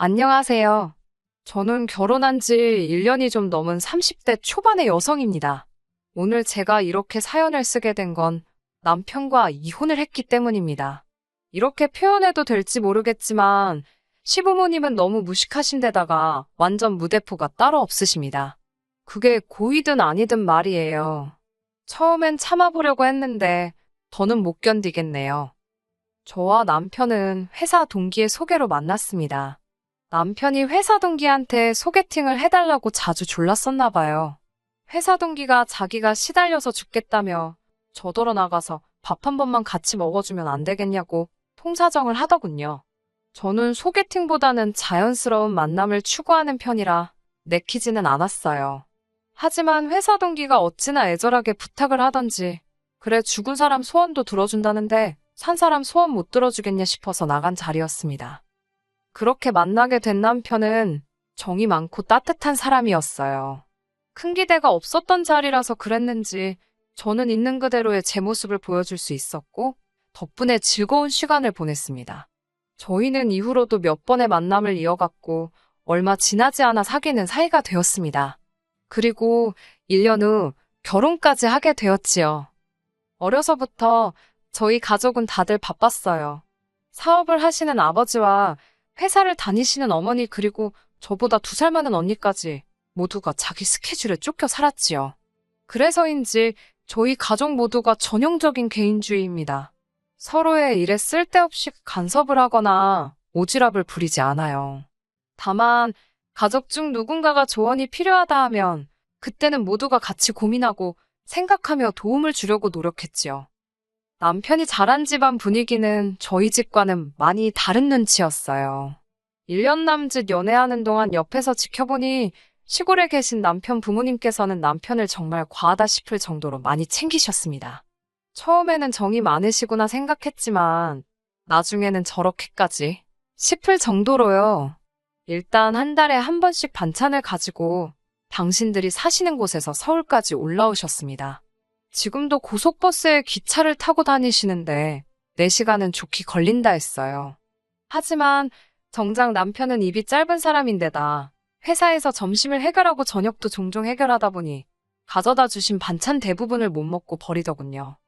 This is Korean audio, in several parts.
안녕하세요. 저는 결혼한 지 1년이 좀 넘은 30대 초반의 여성입니다. 오늘 제가 이렇게 사연을 쓰게 된 건 남편과 이혼을 했기 때문입니다. 이렇게 표현해도 될지 모르겠지만 시부모님은 너무 무식하신 데다가 완전 무대포가 따로 없으십니다. 그게 고이든 아니든 말이에요. 처음엔 참아보려고 했는데 더는 못 견디겠네요. 저와 남편은 회사 동기의 소개로 만났습니다. 남편이 회사 동기한테 소개팅을 해달라고 자주 졸랐었나 봐요. 회사 동기가 자기가 시달려서 죽겠다며 저더러 나가서 밥 한 번만 같이 먹어주면 안 되겠냐고 통사정을 하더군요. 저는 소개팅보다는 자연스러운 만남을 추구하는 편이라 내키지는 않았어요. 하지만 회사 동기가 어찌나 애절하게 부탁을 하던지 그래 죽은 사람 소원도 들어준다는데 산 사람 소원 못 들어주겠냐 싶어서 나간 자리였습니다. 그렇게 만나게 된 남편은 정이 많고 따뜻한 사람이었어요. 큰 기대가 없었던 자리라서 그랬는지 저는 있는 그대로의 제 모습을 보여줄 수 있었고 덕분에 즐거운 시간을 보냈습니다. 저희는 이후로도 몇 번의 만남을 이어갔고 얼마 지나지 않아 사귀는 사이가 되었습니다. 그리고 1년 후 결혼까지 하게 되었지요. 어려서부터 저희 가족은 다들 바빴어요. 사업을 하시는 아버지와 회사를 다니시는 어머니 그리고 저보다 두 살 많은 언니까지 모두가 자기 스케줄에 쫓겨 살았지요. 그래서인지 저희 가족 모두가 전형적인 개인주의입니다. 서로의 일에 쓸데없이 간섭을 하거나 오지랖을 부리지 않아요. 다만 가족 중 누군가가 조언이 필요하다 하면 그때는 모두가 같이 고민하고 생각하며 도움을 주려고 노력했지요. 남편이 자란 집안 분위기는 저희 집과는 많이 다른 눈치였어요. 1년 남짓 연애하는 동안 옆에서 지켜보니 시골에 계신 남편 부모님께서는 남편을 정말 과하다 싶을 정도로 많이 챙기셨습니다. 처음에는 정이 많으시구나 생각했지만 나중에는 저렇게까지 싶을 정도로요. 일단 한 달에 한 번씩 반찬을 가지고 당신들이 사시는 곳에서 서울까지 올라오셨습니다. 지금도 고속버스에 기차를 타고 다니시는데 4시간은 좋게 걸린다 했어요. 하지만 정작 남편은 입이 짧은 사람인데다 회사에서 점심을 해결하고 저녁도 종종 해결하다 보니 가져다 주신 반찬 대부분을 못 먹고 버리더군요.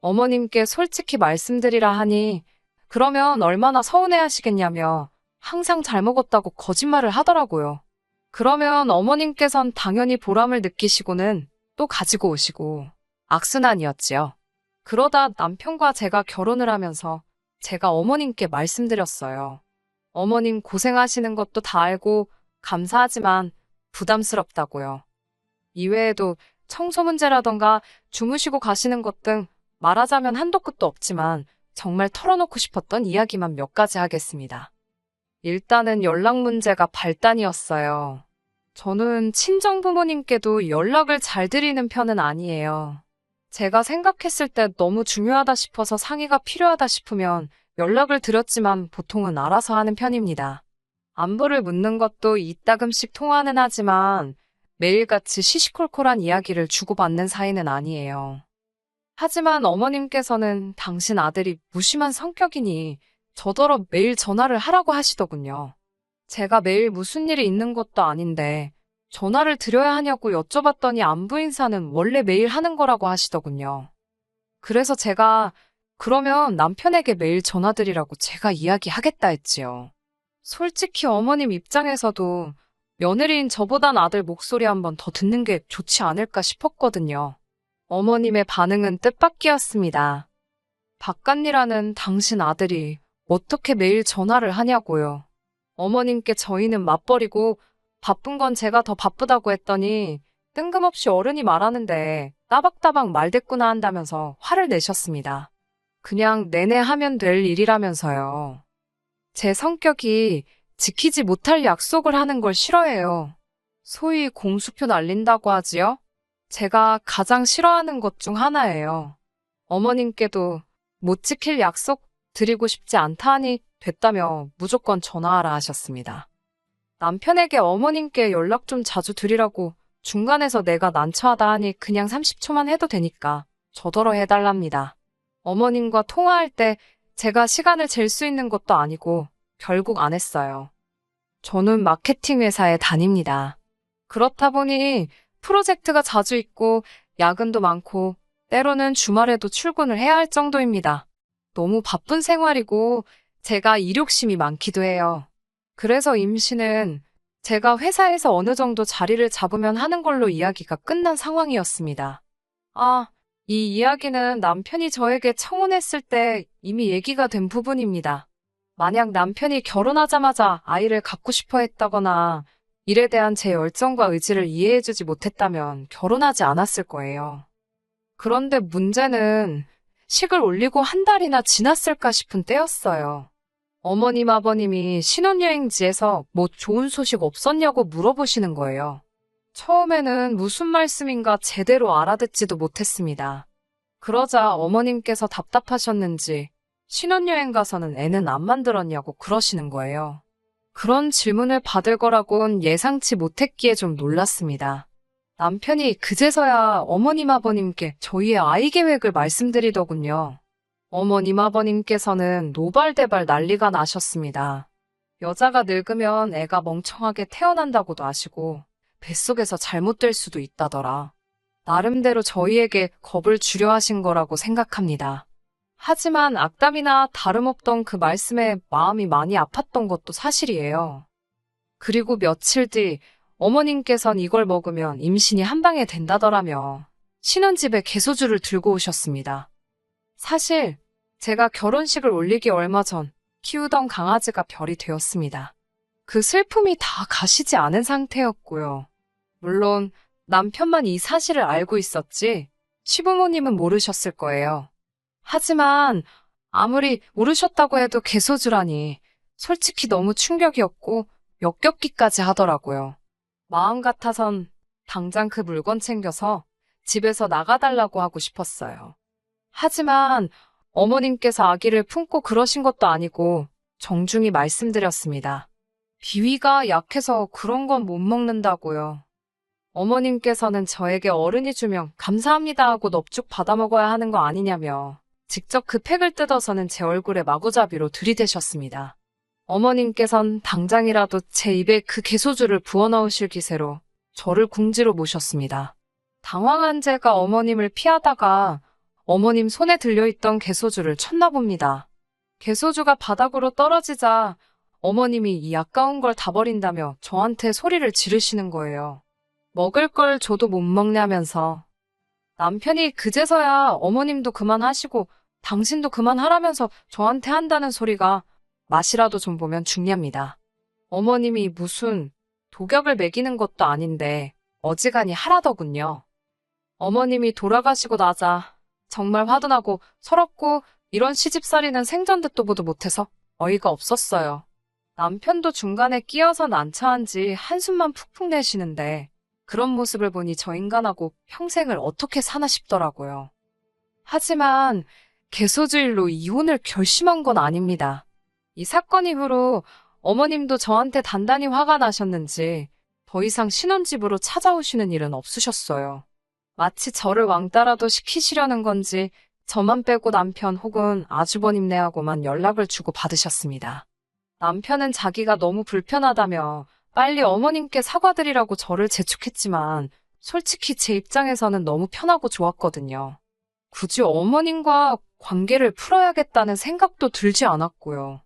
어머님께 솔직히 말씀드리라 하니 그러면 얼마나 서운해 하시겠냐며 항상 잘 먹었다고 거짓말을 하더라고요. 그러면 어머님께선 당연히 보람을 느끼시고는 또 가지고 오시고 악순환이었지요. 그러다 남편과 제가 결혼을 하면서 제가 어머님께 말씀드렸어요. 어머님 고생하시는 것도 다 알고 감사하지만 부담스럽다고요. 이외에도 청소 문제라던가 주무시고 가시는 것 등 말하자면 한도 끝도 없지만 정말 털어놓고 싶었던 이야기만 몇 가지 하겠습니다. 일단은 연락 문제가 발단이었어요. 저는 친정 부모님께도 연락을 잘 드리는 편은 아니에요. 제가 생각했을 때 너무 중요하다 싶어서 상의가 필요하다 싶으면 연락을 드렸지만 보통은 알아서 하는 편입니다. 안부를 묻는 것도 이따금씩 통화는 하지만 매일같이 시시콜콜한 이야기를 주고받는 사이는 아니에요. 하지만 어머님께서는 당신 아들이 무심한 성격이니 저더러 매일 전화를 하라고 하시더군요. 제가 매일 무슨 일이 있는 것도 아닌데 전화를 드려야 하냐고 여쭤봤더니 안부 인사는 원래 매일 하는 거라고 하시더군요. 그래서 제가 그러면 남편에게 매일 전화드리라고 제가 이야기하겠다 했지요. 솔직히 어머님 입장에서도 며느리인 저보단 아들 목소리 한 번 더 듣는 게 좋지 않을까 싶었거든요. 어머님의 반응은 뜻밖이었습니다. 박간니라는 당신 아들이 어떻게 매일 전화를 하냐고요. 어머님께 저희는 맞벌이고 바쁜 건 제가 더 바쁘다고 했더니 뜬금없이 어른이 말하는데 따박따박 말대꾸나 한다면서 화를 내셨습니다. 그냥 내내 하면 될 일이라면서요. 제 성격이 지키지 못할 약속을 하는 걸 싫어해요. 소위 공수표 날린다고 하지요? 제가 가장 싫어하는 것 중 하나예요. 어머님께도 못 지킬 약속 드리고 싶지 않다 하니 됐다며 무조건 전화하라 하셨습니다. 남편에게 어머님께 연락 좀 자주 드리라고 중간에서 내가 난처하다 하니 그냥 30초만 해도 되니까 저더러 해달랍니다. 어머님과 통화할 때 제가 시간을 잴 수 있는 것도 아니고 결국 안 했어요. 저는 마케팅 회사에 다닙니다. 그렇다 보니 프로젝트가 자주 있고 야근도 많고 때로는 주말에도 출근을 해야 할 정도입니다. 너무 바쁜 생활이고 제가 일욕심이 많기도 해요. 그래서 임신은 제가 회사에서 어느 정도 자리를 잡으면 하는 걸로 이야기가 끝난 상황이었습니다. 아, 이 이야기는 남편이 저에게 청혼했을 때 이미 얘기가 된 부분입니다. 만약 남편이 결혼하자마자 아이를 갖고 싶어 했다거나 일에 대한 제 열정과 의지를 이해해주지 못했다면 결혼하지 않았을 거예요. 그런데 문제는 식을 올리고 한 달이나 지났을까 싶은 때였어요. 어머님, 아버님이 신혼여행지에서 뭐 좋은 소식 없었냐고 물어보시는 거예요. 처음에는 무슨 말씀인가 제대로 알아듣지도 못했습니다. 그러자 어머님께서 답답하셨는지 신혼여행 가서는 애는 안 만들었냐고 그러시는 거예요. 그런 질문을 받을 거라곤 예상치 못했기에 좀 놀랐습니다. 남편이 그제서야 어머님 아버님께 저희의 아이 계획을 말씀드리더군요. 어머님 아버님께서는 노발대발 난리가 나셨습니다. 여자가 늙으면 애가 멍청하게 태어난다고도 아시고 뱃속에서 잘못될 수도 있다더라. 나름대로 저희에게 겁을 주려 하신 거라고 생각합니다. 하지만 악담이나 다름없던 그 말씀에 마음이 많이 아팠던 것도 사실이에요. 그리고 며칠 뒤 어머님께선 이걸 먹으면 임신이 한 방에 된다더라며 신혼집에 개소주를 들고 오셨습니다. 사실 제가 결혼식을 올리기 얼마 전 키우던 강아지가 별이 되었습니다. 그 슬픔이 다 가시지 않은 상태였고요. 물론 남편만 이 사실을 알고 있었지 시부모님은 모르셨을 거예요. 하지만 아무리 모르셨다고 해도 개소주라니 솔직히 너무 충격이었고 역겹기까지 하더라고요. 마음 같아선 당장 그 물건 챙겨서 집에서 나가달라고 하고 싶었어요. 하지만 어머님께서 아기를 품고 그러신 것도 아니고 정중히 말씀드렸습니다. 비위가 약해서 그런 건 못 먹는다고요. 어머님께서는 저에게 어른이 주면 감사합니다 하고 넙죽 받아 먹어야 하는 거 아니냐며 직접 그 팩을 뜯어서는 제 얼굴에 마구잡이로 들이대셨습니다. 어머님께선 당장이라도 제 입에 그 개소주를 부어넣으실 기세로 저를 궁지로 모셨습니다. 당황한 제가 어머님을 피하다가 어머님 손에 들려있던 개소주를 쳤나 봅니다. 개소주가 바닥으로 떨어지자 어머님이 이 아까운 걸 다 버린다며 저한테 소리를 지르시는 거예요. 먹을 걸 줘도 못 먹냐면서. 남편이 그제서야 어머님도 그만하시고 당신도 그만하라면서 저한테 한다는 소리가 맛이라도 좀 보면 중요합니다. 어머님이 무슨 독약을 먹이는 것도 아닌데 어지간히 하라더군요. 어머님이 돌아가시고 나자 정말 화도 나고 서럽고 이런 시집살이는 생전 듣도 보도 못해서 어이가 없었어요. 남편도 중간에 끼어서 난처한 지 한숨만 푹푹 내쉬는데 그런 모습을 보니 저 인간하고 평생을 어떻게 사나 싶더라고요. 하지만 개소주일로 이혼을 결심한 건 아닙니다. 이 사건 이후로 어머님도 저한테 단단히 화가 나셨는지 더 이상 신혼집으로 찾아오시는 일은 없으셨어요. 마치 저를 왕따라도 시키시려는 건지 저만 빼고 남편 혹은 아주버님네하고만 연락을 주고 받으셨습니다. 남편은 자기가 너무 불편하다며 빨리 어머님께 사과드리라고 저를 재촉했지만 솔직히 제 입장에서는 너무 편하고 좋았거든요. 굳이 어머님과 관계를 풀어야겠다는 생각도 들지 않았고요.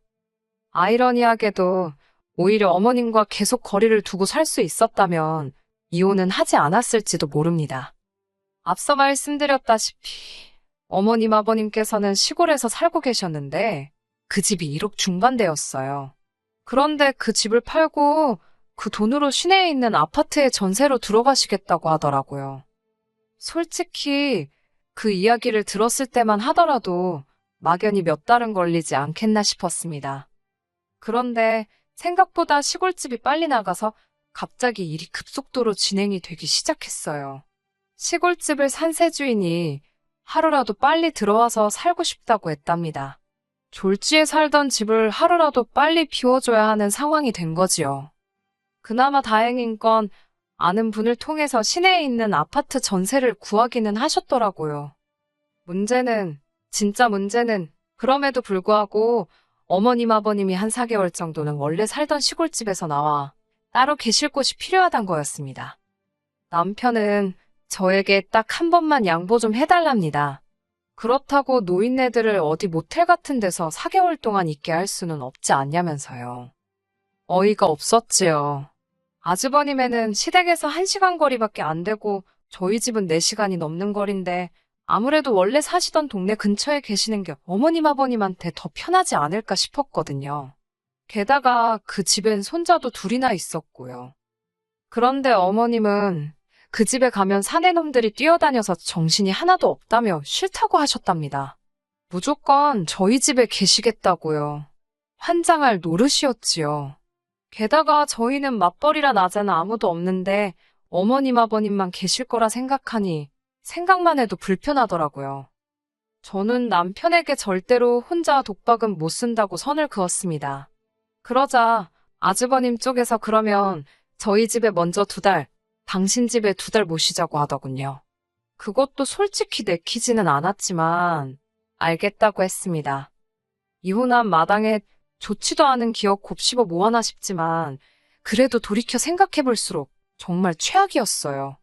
아이러니하게도 오히려 어머님과 계속 거리를 두고 살 수 있었다면 이혼은 하지 않았을지도 모릅니다. 앞서 말씀드렸다시피 어머님 아버님께서는 시골에서 살고 계셨는데 그 집이 1억 중반대였어요. 그런데 그 집을 팔고 그 돈으로 시내에 있는 아파트에 전세로 들어가시겠다고 하더라고요. 솔직히 그 이야기를 들었을 때만 하더라도 막연히 몇 달은 걸리지 않겠나 싶었습니다. 그런데 생각보다 시골집이 빨리 나가서 갑자기 일이 급속도로 진행이 되기 시작했어요. 시골집을 산 새 주인이 하루라도 빨리 들어와서 살고 싶다고 했답니다. 졸지에 살던 집을 하루라도 빨리 비워줘야 하는 상황이 된 거지요. 그나마 다행인 건 아는 분을 통해서 시내에 있는 아파트 전세를 구하기는 하셨더라고요. 문제는, 진짜 문제는, 그럼에도 불구하고 어머님 아버님이 한 4개월 정도는 원래 살던 시골집에서 나와 따로 계실 곳이 필요하단 거였습니다. 남편은 저에게 딱 한 번만 양보 좀 해달랍니다. 그렇다고 노인네들을 어디 모텔 같은 데서 4개월 동안 있게 할 수는 없지 않냐면서요. 어이가 없었지요. 아주버님에는 시댁에서 1시간 거리밖에 안 되고 저희 집은 4시간이 넘는 거리인데 아무래도 원래 사시던 동네 근처에 계시는 게 어머님 아버님한테 더 편하지 않을까 싶었거든요. 게다가 그 집엔 손자도 둘이나 있었고요. 그런데 어머님은 그 집에 가면 사내놈들이 뛰어다녀서 정신이 하나도 없다며 싫다고 하셨답니다. 무조건 저희 집에 계시겠다고요. 환장할 노릇이었지요. 게다가 저희는 맞벌이라 낮에는 아무도 없는데 어머님 아버님만 계실 거라 생각하니 생각만 해도 불편하더라고요. 저는 남편에게 절대로 혼자 독박은 못 쓴다고 선을 그었습니다. 그러자 아주버님 쪽에서 그러면 저희 집에 먼저 두 달, 당신 집에 두 달 모시자고 하더군요. 그것도 솔직히 내키지는 않았지만 알겠다고 했습니다. 이혼한 마당에 좋지도 않은 기억 곱씹어 모아나 싶지만 그래도 돌이켜 생각해볼수록 정말 최악이었어요.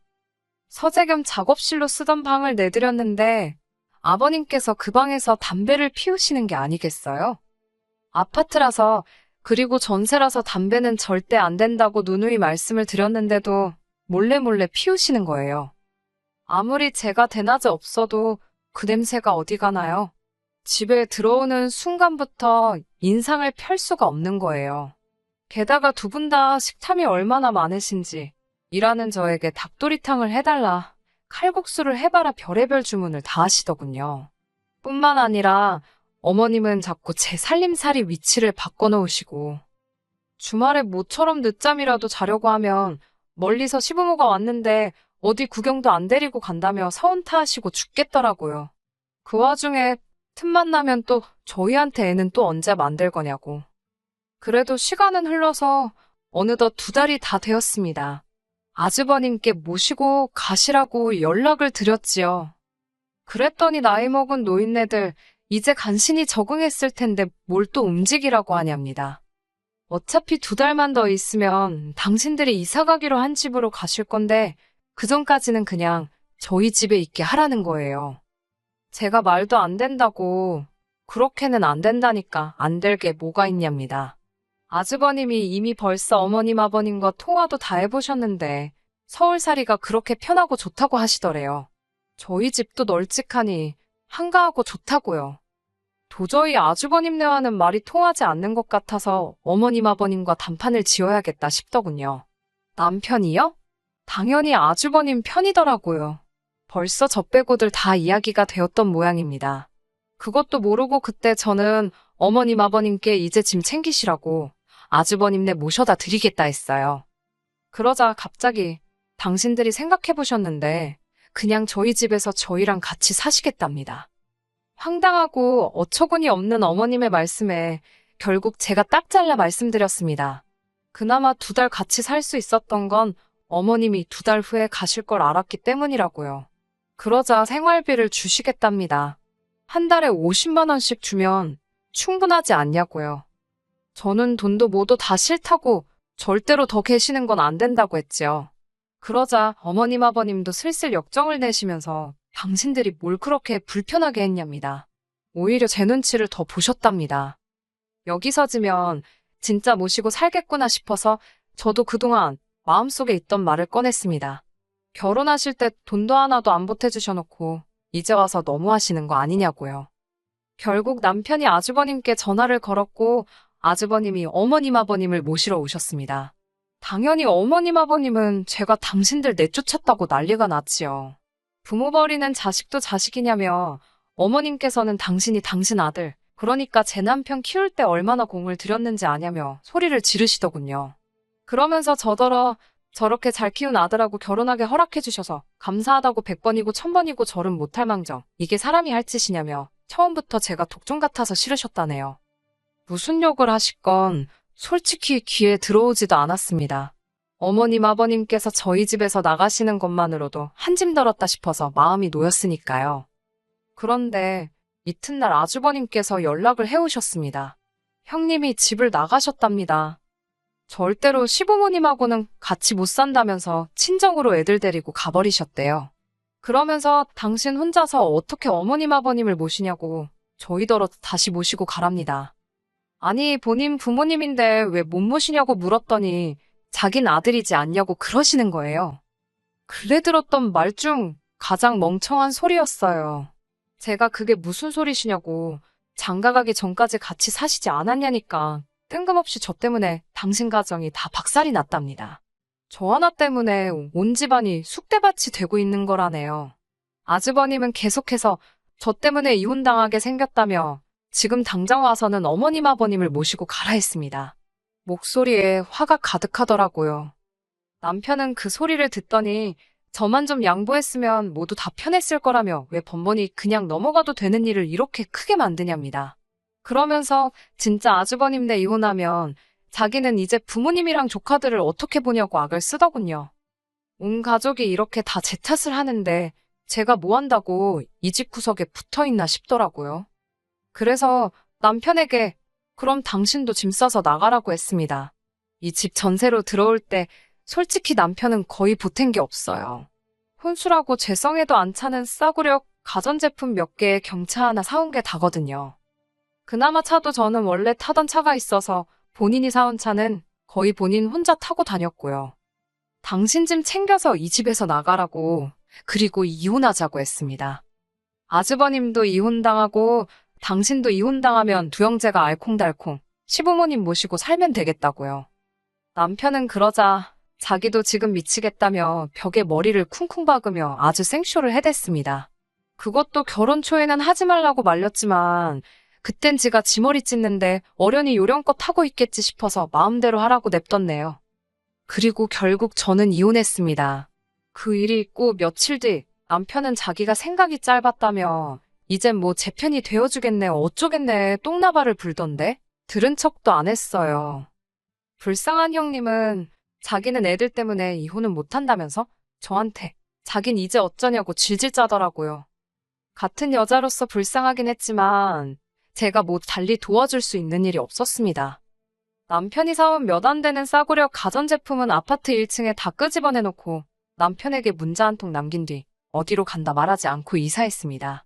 서재 겸 작업실로 쓰던 방을 내드렸는데 아버님께서 그 방에서 담배를 피우시는 게 아니겠어요? 아파트라서 그리고 전세라서 담배는 절대 안 된다고 누누이 말씀을 드렸는데도 몰래 몰래 피우시는 거예요. 아무리 제가 대낮에 없어도 그 냄새가 어디 가나요? 집에 들어오는 순간부터 인상을 펼 수가 없는 거예요. 게다가 두 분 다 식탐이 얼마나 많으신지 일하는 저에게 닭도리탕을 해달라, 칼국수를 해봐라 별의별 주문을 다 하시더군요. 뿐만 아니라 어머님은 자꾸 제 살림살이 위치를 바꿔놓으시고 주말에 모처럼 늦잠이라도 자려고 하면 멀리서 시부모가 왔는데 어디 구경도 안 데리고 간다며 서운 타 하시고 죽겠더라고요. 그 와중에 틈만 나면 또 저희한테 애는 또 언제 만들 거냐고. 그래도 시간은 흘러서 어느덧 두 달이 다 되었습니다. 아주버님께 모시고 가시라고 연락을 드렸지요. 그랬더니 나이 먹은 노인네들 이제 간신히 적응했을 텐데 뭘 또 움직이라고 하냐입니다. 어차피 두 달만 더 있으면 당신들이 이사 가기로 한 집으로 가실 건데 그 전까지는 그냥 저희 집에 있게 하라는 거예요. 제가 말도 안 된다고 그렇게는 안 된다니까 안 될 게 뭐가 있냐입니다. 아주버님이 이미 벌써 어머님 아버님과 통화도 다 해보셨는데 서울살이가 그렇게 편하고 좋다고 하시더래요. 저희 집도 널찍하니 한가하고 좋다고요. 도저히 아주버님 네와는 말이 통하지 않는 것 같아서 어머님 아버님과 단판을 지어야겠다 싶더군요. 남편이요? 당연히 아주버님 편이더라고요. 벌써 저 빼고들 다 이야기가 되었던 모양입니다. 그것도 모르고 그때 저는 어머님 아버님께 이제 짐 챙기시라고 아주버님네 모셔다 드리겠다 했어요. 그러자 갑자기 당신들이 생각해 보셨는데 그냥 저희 집에서 저희랑 같이 사시겠답니다. 황당하고 어처구니 없는 어머님의 말씀에 결국 제가 딱 잘라 말씀드렸습니다. 그나마 두 달 같이 살 수 있었던 건 어머님이 두 달 후에 가실 걸 알았기 때문이라고요. 그러자 생활비를 주시겠답니다. 한 달에 50만 원씩 주면 충분하지 않냐고요. 저는 돈도 뭐도 다 싫다고 절대로 더 계시는 건 안 된다고 했지요. 그러자 어머님 아버님도 슬슬 역정을 내시면서 당신들이 뭘 그렇게 불편하게 했냐입니다. 오히려 제 눈치를 더 보셨답니다. 여기서 지면 진짜 모시고 살겠구나 싶어서 저도 그동안 마음속에 있던 말을 꺼냈습니다. 결혼하실 때 돈도 하나도 안 보태주셔놓고 이제 와서 너무 하시는 거 아니냐고요. 결국 남편이 아주버님께 전화를 걸었고 아주버님이 어머님 아버님을 모시러 오셨습니다. 당연히 어머님 아버님은 제가 당신들 내쫓았다고 난리가 났지요. 부모 버리는 자식도 자식이냐며 어머님께서는 당신이 당신 아들, 그러니까 제 남편 키울 때 얼마나 공을 들였는지 아냐며 소리를 지르시더군요. 그러면서 저더러 저렇게 잘 키운 아들하고 결혼하게 허락해 주셔서 감사하다고 100번이고 1000번이고 절은 못할 망정 이게 사람이 할 짓이냐며 처음부터 제가 독종 같아서 싫으셨다네요. 무슨 욕을 하시건 솔직히 귀에 들어오지도 않았습니다. 어머님 아버님께서 저희 집에서 나가시는 것만으로도 한 짐 덜었다 싶어서 마음이 놓였으니까요. 그런데 이튿날 아주버님께서 연락을 해오셨습니다. 형님이 집을 나가셨답니다. 절대로 시부모님하고는 같이 못 산다면서 친정으로 애들 데리고 가버리셨대요. 그러면서 당신 혼자서 어떻게 어머님 아버님을 모시냐고 저희더러 다시 모시고 가랍니다. 아니 본인 부모님인데 왜 못 모시냐고 물었더니 자긴 아들이지 않냐고 그러시는 거예요. 근래 들었던 말 중 가장 멍청한 소리였어요. 제가 그게 무슨 소리시냐고 장가가기 전까지 같이 사시지 않았냐니까 뜬금없이 저 때문에 당신 가정이 다 박살이 났답니다. 저 하나 때문에 온 집안이 쑥대밭이 되고 있는 거라네요. 아주버님은 계속해서 저 때문에 이혼당하게 생겼다며 지금 당장 와서는 어머님 아버님을 모시고 가라 했습니다. 목소리에 화가 가득하더라고요. 남편은 그 소리를 듣더니 저만 좀 양보했으면 모두 다 편했을 거라며 왜 번번이 그냥 넘어가도 되는 일을 이렇게 크게 만드냐입니다. 그러면서 진짜 아주버님네 이혼하면 자기는 이제 부모님이랑 조카들을 어떻게 보냐고 악을 쓰더군요. 온 가족이 이렇게 다 제 탓을 하는데 제가 뭐 한다고 이 집 구석에 붙어 있나 싶더라고요. 그래서 남편에게 그럼 당신도 짐 싸서 나가라고 했습니다. 이 집 전세로 들어올 때 솔직히 남편은 거의 보탠 게 없어요. 혼술하고 재성에도 안 차는 싸구려 가전제품 몇 개에 경차 하나 사온 게 다거든요. 그나마 차도 저는 원래 타던 차가 있어서 본인이 사온 차는 거의 본인 혼자 타고 다녔고요. 당신 짐 챙겨서 이 집에서 나가라고 그리고 이혼하자고 했습니다. 아주버님도 이혼당하고 당신도 이혼당하면 두 형제가 알콩달콩 시부모님 모시고 살면 되겠다고요. 남편은 그러자 자기도 지금 미치겠다며 벽에 머리를 쿵쿵 박으며 아주 생쇼를 해댔습니다. 그것도 결혼 초에는 하지 말라고 말렸지만 그땐 지가 지 머리 찢는데 어련히 요령껏 하고 있겠지 싶어서 마음대로 하라고 냅뒀네요. 그리고 결국 저는 이혼했습니다. 그 일이 있고 며칠 뒤 남편은 자기가 생각이 짧았다며 이젠 뭐 제 편이 되어주겠네 어쩌겠네 똥나발을 불던데 들은 척도 안 했어요. 불쌍한 형님은 자기는 애들 때문에 이혼은 못한다면서 저한테 자긴 이제 어쩌냐고 질질 짜더라고요. 같은 여자로서 불쌍하긴 했지만 제가 뭐 달리 도와줄 수 있는 일이 없었습니다. 남편이 사온 몇 안 되는 싸구려 가전제품은 아파트 1층에 다 끄집어내놓고 남편에게 문자 한 통 남긴 뒤 어디로 간다 말하지 않고 이사했습니다.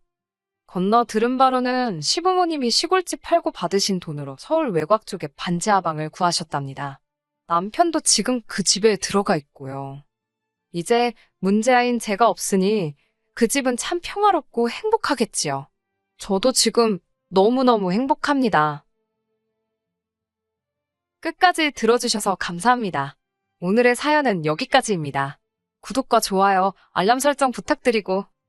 건너 들은 바로는 시부모님이 시골집 팔고 받으신 돈으로 서울 외곽 쪽에 반지 하방을 구하셨답니다. 남편도 지금 그 집에 들어가 있고요. 이제 문제아인 제가 없으니 그 집은 참 평화롭고 행복하겠지요. 저도 지금 너무너무 행복합니다. 끝까지 들어주셔서 감사합니다. 오늘의 사연은 여기까지입니다. 구독과 좋아요, 알람 설정 부탁드리고